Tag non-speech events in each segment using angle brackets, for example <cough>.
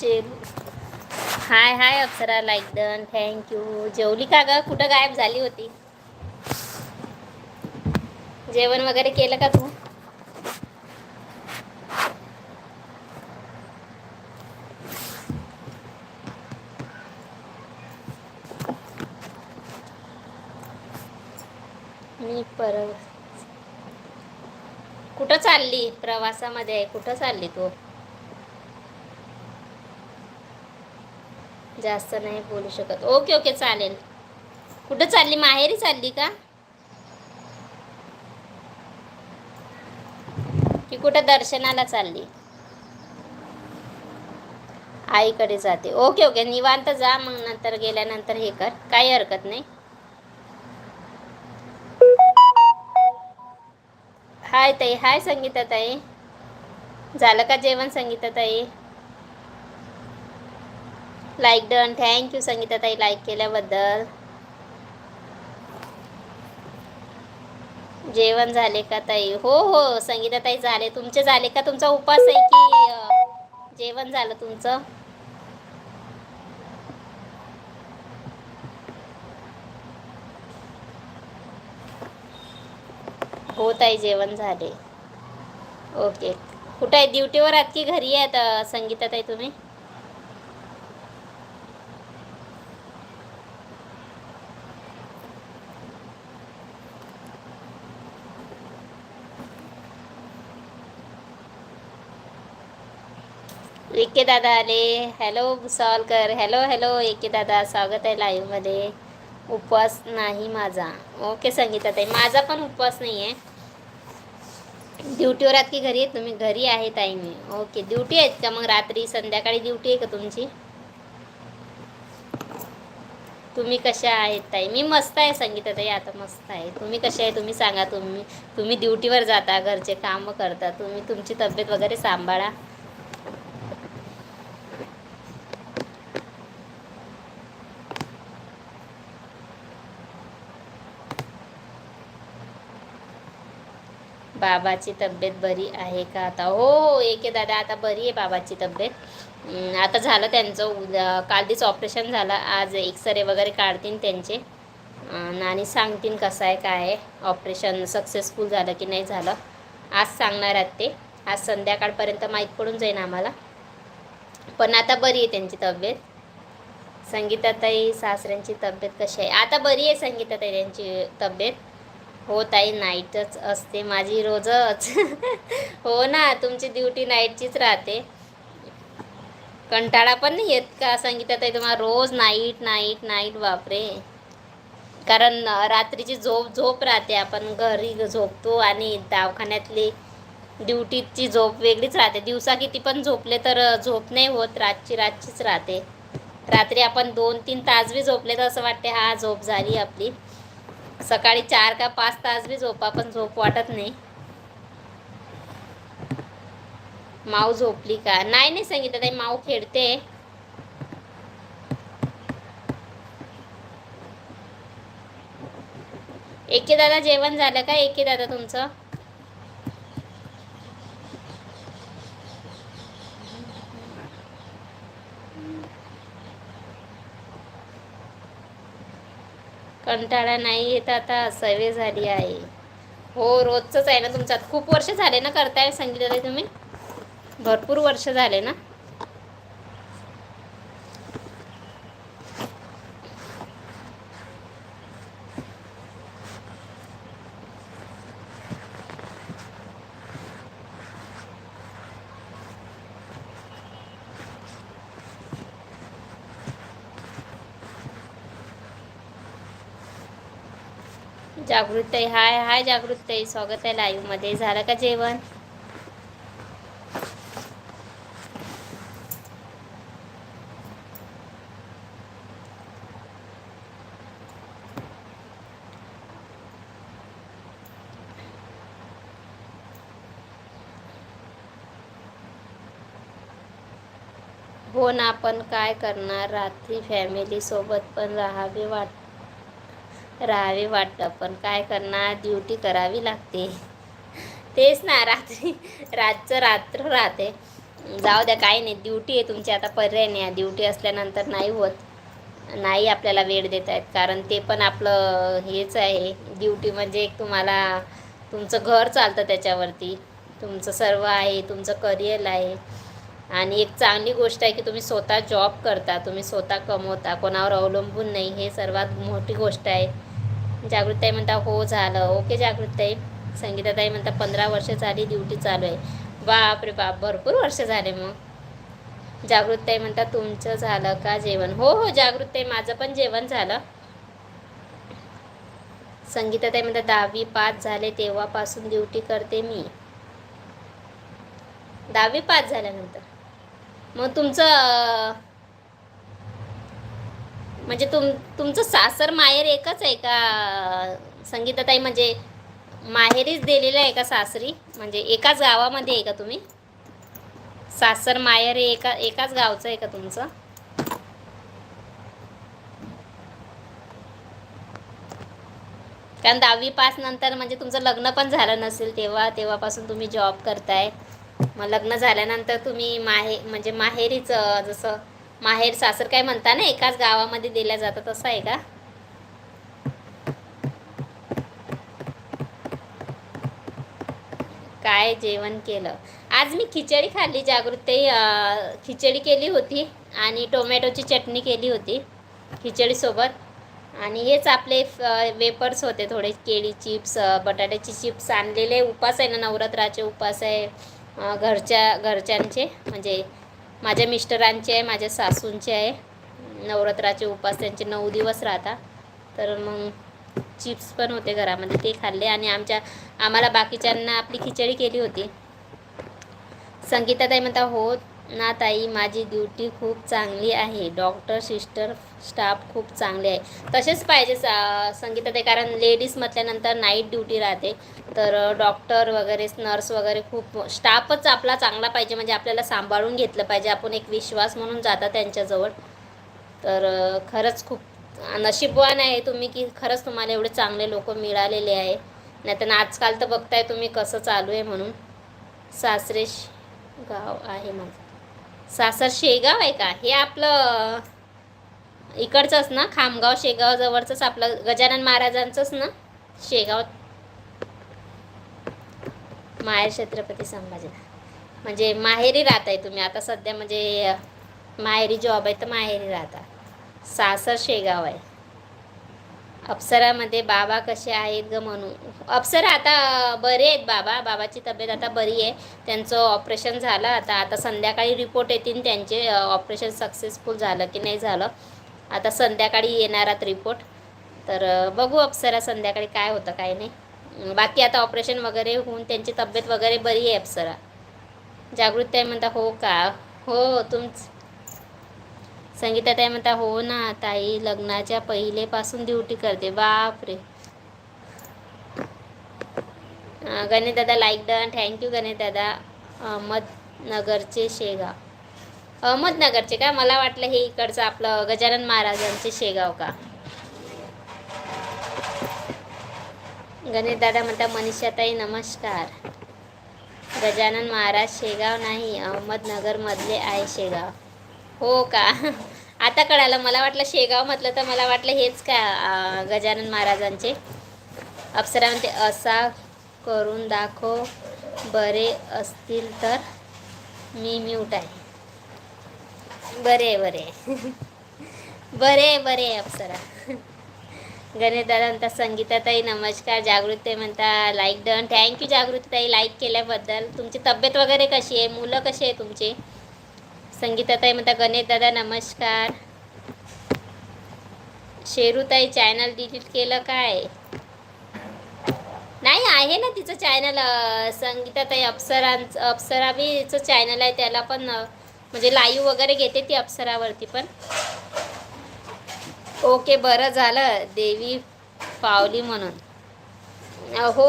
Share hi hi Apsara like done thank you जेवली का गं? कुठं गायब झाली होती? जेवण वगैरे केलं का तू? मी परत कुठं चालली? प्रवासामध्ये आहे कुठं चालली तू? जास्त नाही बोलू शकत. ओके ओके चालेल. कुठं चालली? माहेरी चालली का? की कुठं दर्शनाला चालली? आईकडे जाते. Okay okay. निवांत जा मग नंतर गेल्यानंतर हे कर. काही हरकत नाही. हाय ताई. हाय संगीता ताई झालं का जेवण संगीता ताई लाईक डन थँक्यू संगीता ताई लाईक केल्याबद्दल. जेवण झाले का ताई? हो हो संगीता ताई झाले. तुमचे झाले का? तुमचा उपास आहे की जेवण झालं तुमचं? हो ताई जेवण झाले. ओके. कुठं आहे? ड्युटीवर आहात की घरी आहेत संगीताताई संगीता ताई तुम्ही? एके दादा आले. हॅलो सॉलकर हॅलो हॅलो एके दादा स्वागत आहे लाईव्हमध्ये उपवास नाही माझा. ओके संगीता ताई. माझा पण उपवास नाही आहे ड्युटीवर आहात की घरी? आहेत तुम्ही घरी आहे ताई मी. ओके ड्युटी आहेत का? मग रात्री संध्याकाळी ड्युटी आहे का तुमची? तुम्ही कशा आहेत ताई? मी मस्त आहे संगीता ताई. आता मस्त आहे. तुम्ही कशा आहे? तुम्ही सांगा तुम्ही. तुम्ही ड्युटीवर जाता घरचे कामं करता. तुम्ही तुमची तब्येत वगैरे सांभाळा. बाबाची तब्येत बरी आहे का आता? हो हो एके दादा आता बरी आहे बाबाची तब्येत. आता झालं त्यांचं उद्या काल दिस ऑपरेशन झालं आज एक्सरे वगैरे काढतील त्यांचे. आणि सांगतील कसं आहे काय आहे. ऑपरेशन सक्सेसफुल झालं की नाही झालं. आज सांगणार आहेत ते. आज संध्याकाळपर्यंत माहीत पडून जाईल आम्हाला. पण आता बरी आहे त्यांची तब्येत. संगीताताई सासऱ्यांची तब्येत कशी आहे? आता बरी आहे संगीताताई त्यांची तब्येत. हो ताई नाईटच असते माझी रोजच. <laughs> हो ना तुमची ड्युटी नाईटचीच राहते. कंटाळा पण नाही येत का? संगीता ताई तुम्हाला रोज नाईट नाईट नाईट बापरे. कारण रात्रीची झोप झोप राहते आपण घरी झोपतो आणि दवाखान्यातली ड्युटीची झोप वेगळीच राहते. दिवसा किती पण झोपले तर झोप नाही होत रातची रातचीच राहते. रात्री आपण दोन तीन तास बी झोपले तर असं वाटते हा झोप झाली आपली. सकाळी चार का पाच तास बी झोपा पण झोप वाटत नाही. माऊ झोपली का? नाही नाही सांगितलं ताई माऊ खेळते. एके दादा जेवण झालं का? एके दादा तुमचं? कंटाळा नाही येत आता सवय झाली आहे. हो रोजचंच आहे ना तुमचं. खूप वर्ष झाले ना करताय सांगितलं तुम्ही? भरपूर वर्ष झाले ना? जागृताई हाय हाय जागृताई स्वागत आहे लाईव्हमध्ये झालं का जेवण? हो ना आपण काय करणार? रात्री फॅमिली सोबत पण राहावे वाटत. राहावे वाटतं पण काय करणार? ड्युटी करावी लागते. तेच ना रात्री रातचं रात्र राहते. जाऊ द्या काही नाही. ड्युटी आहे तुमची आता पर्याय नाही ड्युटी असल्यानंतर नाही होत. नाही आपल्याला वेळ देत आहेत कारण ते पण आपलं हेच आहे. ड्युटी म्हणजे एक तुम्हाला तुमचं घर चालतं त्याच्यावरती. तुमचं सर्व आहे तुमचं करिअर आहे. आणि एक चांगली गोष्ट आहे की तुम्ही स्वतः जॉब करता तुम्ही स्वतः कमवता. कोणावर अवलंबून नाही. हे सर्वात मोठी गोष्ट आहे. जागृतताई म्हणता हो झालं. ओके जागृतताई संगीताताई म्हणता पंधरा वर्ष झाली ड्युटी चालू आहे. बाप रे बाप भरपूर वर्ष झाले मग. जागृतताई म्हणता तुमचं झालं का जेवण? हो हो जागृतताई माझं पण जेवण झालं. संगीताताई म्हणता दहावी पास झाले तेव्हापासून ड्युटी करते मी. दहावी पास झाल्यानंतर. मग तुमचं म्हणजे तुम तुमचं सासर माहेर एकच आहे का संगीताताई? म्हणजे माहेरीच दिलेलं आहे का सासरी? म्हणजे एकाच गावामध्ये आहे का तुम्ही? सासर माहेर हे एका एकाच गावचं आहे का तुमचं? कारण दहावी पास नंतर म्हणजे तुमचं लग्न पण झालं नसेल तेव्हा तेव्हापासून तुम्ही जॉब करताय. मग लग्न झाल्यानंतर तुम्ही माहे म्हणजे माहेरीच जसं माहेर सासर काय म्हणता ना एकाच गावामध्ये दिल्या जातं तसं आहे का? काय जेवण केलं? आज मी खिचडी खाल्ली जागृती खिचडी केली होती आणि टोमॅटोची चटणी केली होती खिचडीसोबत आणि हेच आपले वेपर्स होते थोडे केळी चिप्स बटाट्याची चिप्स आणलेले. उपास आहे ना नवरात्राचे उपास आहे घरच्या घरच्यांचे म्हणजे माझ्या मिस्टरांचे आहे माझ्या सासूंचे आहे. नवरात्राचे उपास त्यांचे नऊ दिवस राहतात तर मग चिप्स पण होते घरामध्ये ते खाल्ले आणि आमच्या आम्हाला बाकीच्यांना आपली खिचडी केली होती. संगीताताई म्हणता हो ना ताई माझी ड्युटी खूप चांगली आहे. डॉक्टर सिस्टर स्टाफ खूप चांगले आहे. तसेच पाहिजे सा आहे कारण लेडीज म्हटल्यानंतर नाईट ड्युटी राहते. तर डॉक्टर वगैरे नर्स वगैरे खूप स्टाफच आपला चांगला पाहिजे म्हणजे आपल्याला सांभाळून घेतलं पाहिजे. आपण एक विश्वास म्हणून जाता त्यांच्याजवळ. तर खरंच खूप नशीबवान आहे तुम्ही की खरंच तुम्हाला एवढे चांगले लोक मिळालेले आहे. नाही तर आजकाल तर बघताय तुम्ही कसं चालू आहे म्हणून. सासरेश गाव आहे माझं. सासर शेगाव आहे का? हे आपलं इकडचंच ना खामगाव शेगाव जवळचंच आपलं गजानन महाराजांचंच ना शेगाव? माहेर छत्रपती संभाजी म्हणजे माहेरी राहताय तुम्ही. आता सध्या म्हणजे माहेरी जॉब आहे तर माहेरी राहता. सासर शेगाव आहे. अप्सरामध्ये बाबा कसे आहेत ग म्हणू अप्सरा आता बरे आहेत बाबा. बाबाची तब्येत आता बरी आहे. त्यांचं ऑपरेशन झालं आता. आता संध्याकाळी रिपोर्ट येतील त्यांचे ऑपरेशन सक्सेसफुल झालं की नाही झालं. आता संध्याकाळी येणारात रिपोर्ट. तर बघू अप्सरा संध्याकाळी काय होतं काय नाही. बाकी आता ऑपरेशन वगैरे होऊन त्यांची तब्येत वगैरे बरी आहे अप्सरा. जागृताई म्हणता हो का? हो तुमच संगीताताई म्हणता हो ना ताई लग्नाच्या पहिलेपासून ड्युटी करते. बापरे. गणेश दादा लाईक डन थँक्यू गणेश दादा. अहमदनगरचे शेगाव. अहमदनगरचे का? मला वाटलं हे इकडचं आपलं गजानन महाराजांचे शेगाव का? गणेश दादा म्हणता मनीषाताई नमस्कार. गजानन महाराज शेगाव नाही अहमदनगरमधले आहे शेगाव. हो का? <laughs> आता कळालं. मला वाटलं शेगाव म्हटलं तर मला वाटलं हेच का गजानन महाराजांचे? अप्सरा म्हणते असा करून दाखव बरे असतील तर मी म्यूट आहे. बरे बरे. <laughs> बरे बरे अप्सरा. <laughs> गणेश दादा म्हणता संगीताताई नमस्कार. जागृती म्हणता लाईक डन. थँक्यू जागृतीताई लाईक केल्याबद्दल. तुमची तब्येत वगैरे कशी आहे? मुलं कशी आहे तुमची? संगीताताई म्हणता गणेश दादा नमस्कार. शेरूताई चॅनल डिलीट केलं काय? नाही आहे ना तिचं चॅनल संगीताताई अप्सरांचं अप्सरा बीचं चॅनल आहे त्याला पण म्हणजे लाईव्ह वगैरे घेते ती अप्सरावरती पण. ओके बरं झालं देवी पावली म्हणून. हो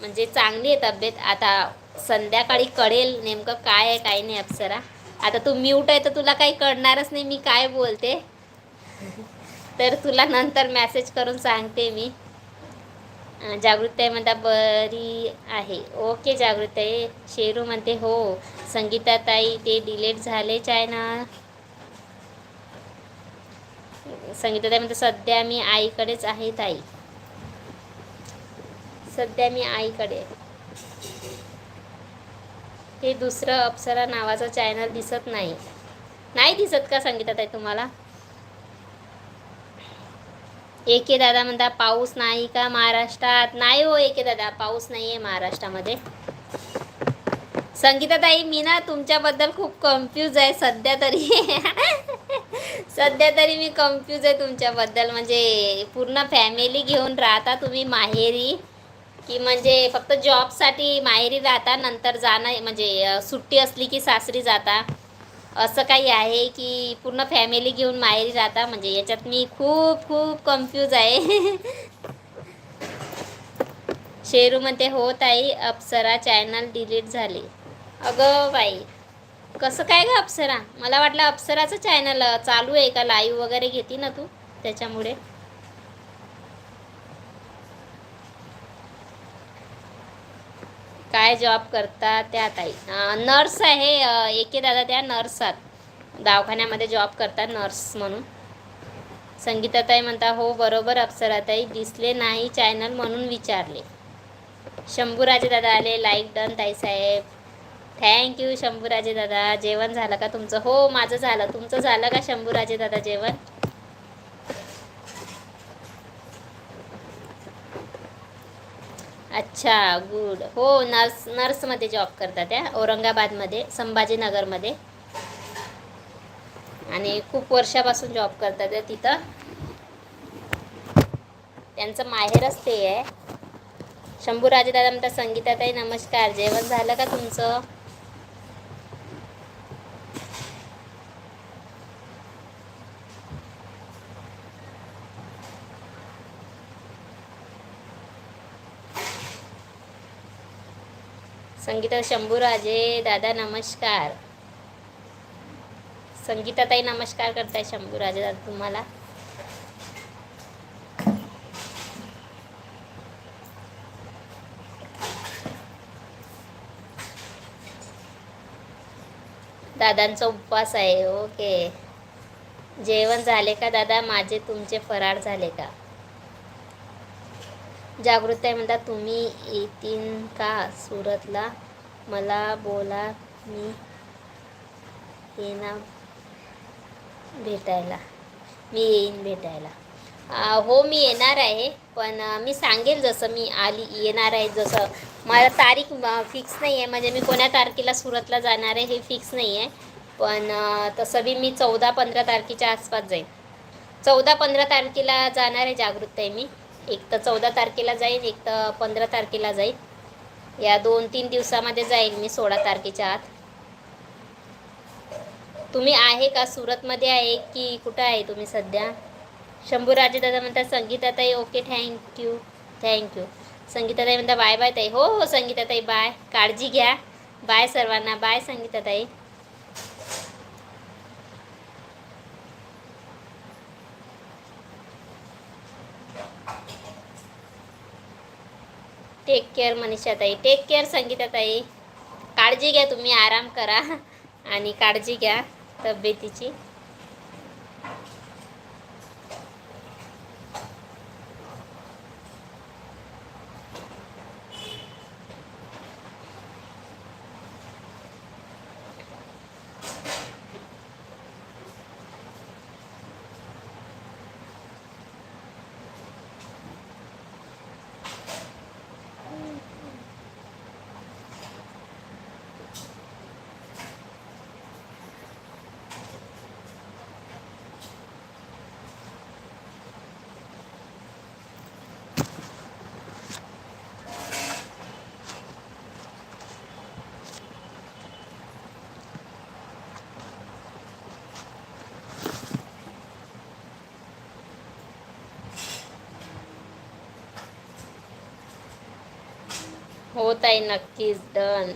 म्हणजे चांगली आहे तब्येत. आता संध्याकाळी कळेल नेमकं काय आहे काय नाही अप्सरा. आता तू म्यूट आहे तर तुला काही कळणारच नाही मी काय बोलते. तर तुला नंतर मॅसेज करून सांगते मी. अं, जागृताई म्हणता बरी आहे. ओके जागृताई शेरू म्हणते हो. संगीताताई ते डिलीट आहे ना संगीताताई म्हणते सध्या मी आईकडेच आहे ताई. सध्या मी आईकडे. आहे. हे दुसरं अप्सरा नावाचं चॅनल दिसत नाही. नाही दिसत का संगीताताई तुम्हाला? एके दादा म्हणता पाऊस नाही का महाराष्ट्रात? नाही हो एके दादा पाऊस नाही आहे महाराष्ट्रामध्ये संगीताताई मी ना तुमच्याबद्दल खूप कन्फ्यूज आहे सध्या तरी. <laughs> सध्या तरी मी कन्फ्यूज आहे तुमच्याबद्दल. म्हणजे पूर्ण फॅमिली घेऊन राहता तुम्ही माहेरी. की म्हणजे फक्त जॉबसाठी माहेरी राहता नंतर जाणं म्हणजे सुट्टी असली की सासरी जाता. असं काही आहे की पूर्ण फॅमिली घेऊन माहेरी राहता म्हणजे याच्यात मी खूप खूप कन्फ्यूज आहे. <laughs> शेरू म्हणते हो ताई अप्सरा चॅनल डिलीट झाले. अगं बाई कसं काय ग अप्सरा? मला वाटलं अप्सराचं चॅनल चालू आहे का? लाईव्ह वगैरे घेते ना तू त्याच्यामुळे. काय जॉब करता त्या ताई. नर्स आहे एके दादा त्या नर्स आहात. दवाखान्यामध्ये जॉब करतात नर्स म्हणून. संगीताताई म्हणता हो बरोबर अप्सराताई दिसले नाही चॅनल म्हणून विचारले. शंभूराजे दादा आले लाईक डन ताई साहेब. थँक्यू शंभूराजे दादा. जेवण झालं का तुमचं? हो माझं झालं. तुमचं झालं का शंभूराजे दादा जेवण? अच्छा गुड हो नर्स नर्समध्ये जॉब करतात त्या औरंगाबादमध्ये संभाजीनगरमध्ये. आणि खूप वर्षापासून जॉब करतात त्या तिथं. त्यांचं माहेरच ते आहे. शंभूराजे दादा म्हणतात संगीताताई नमस्कार. जेवण झालं का तुमचं? संगीता शंभूराजे दादा नमस्कार. संगीताताई नमस्कार करताय शंभूराजे दादा तुम्हाला. दादांचा उपवास आहे ओके. जेवण झाले का दादा? माझे तुमचे फराळ झाले का? जागृत आहे म्हणतात तुम्ही येतील का सुरतला? मला बोला मी येणार भेटायला. मी येईन भेटायला. हो मी येणार आहे पण मी सांगेल जसं मी आली येणार आहे जसं. मला तारीख फिक्स नाही आहे म्हणजे मी कोण्या तारखेला सुरतला जाणार आहे हे फिक्स नाही आहे. पण तसं बी मी चौदा पंधरा तारखेच्या आसपास जाईन. चौदा पंधरा तारखेला जाणार आहे जागृत आहे मी. एक तर चौदा तारखेला जाईन एक तर पंधरा तारखेला जाईन. या दोन तीन दिवसामध्ये जाईल मी सोळा तारखेच्या आत. तुम्ही आहे का? सुरतमध्ये आहे की कुठं आहे तुम्ही सध्या? शंभूराजे दादा म्हणतात संगीताताई okay thank you thank you संगीताताई म्हणतात बाय बाय ताई. हो हो संगीताताई बाय काळजी घ्या. बाय सर्वांना. बाय संगीताताई टेक केअर मनीषाताई. टेक केअर संगीताताई. काळजी घ्या तुम्ही आराम करा. आणि काळजी घ्या तब्येतीची. होत आहे नक्कीच. डन.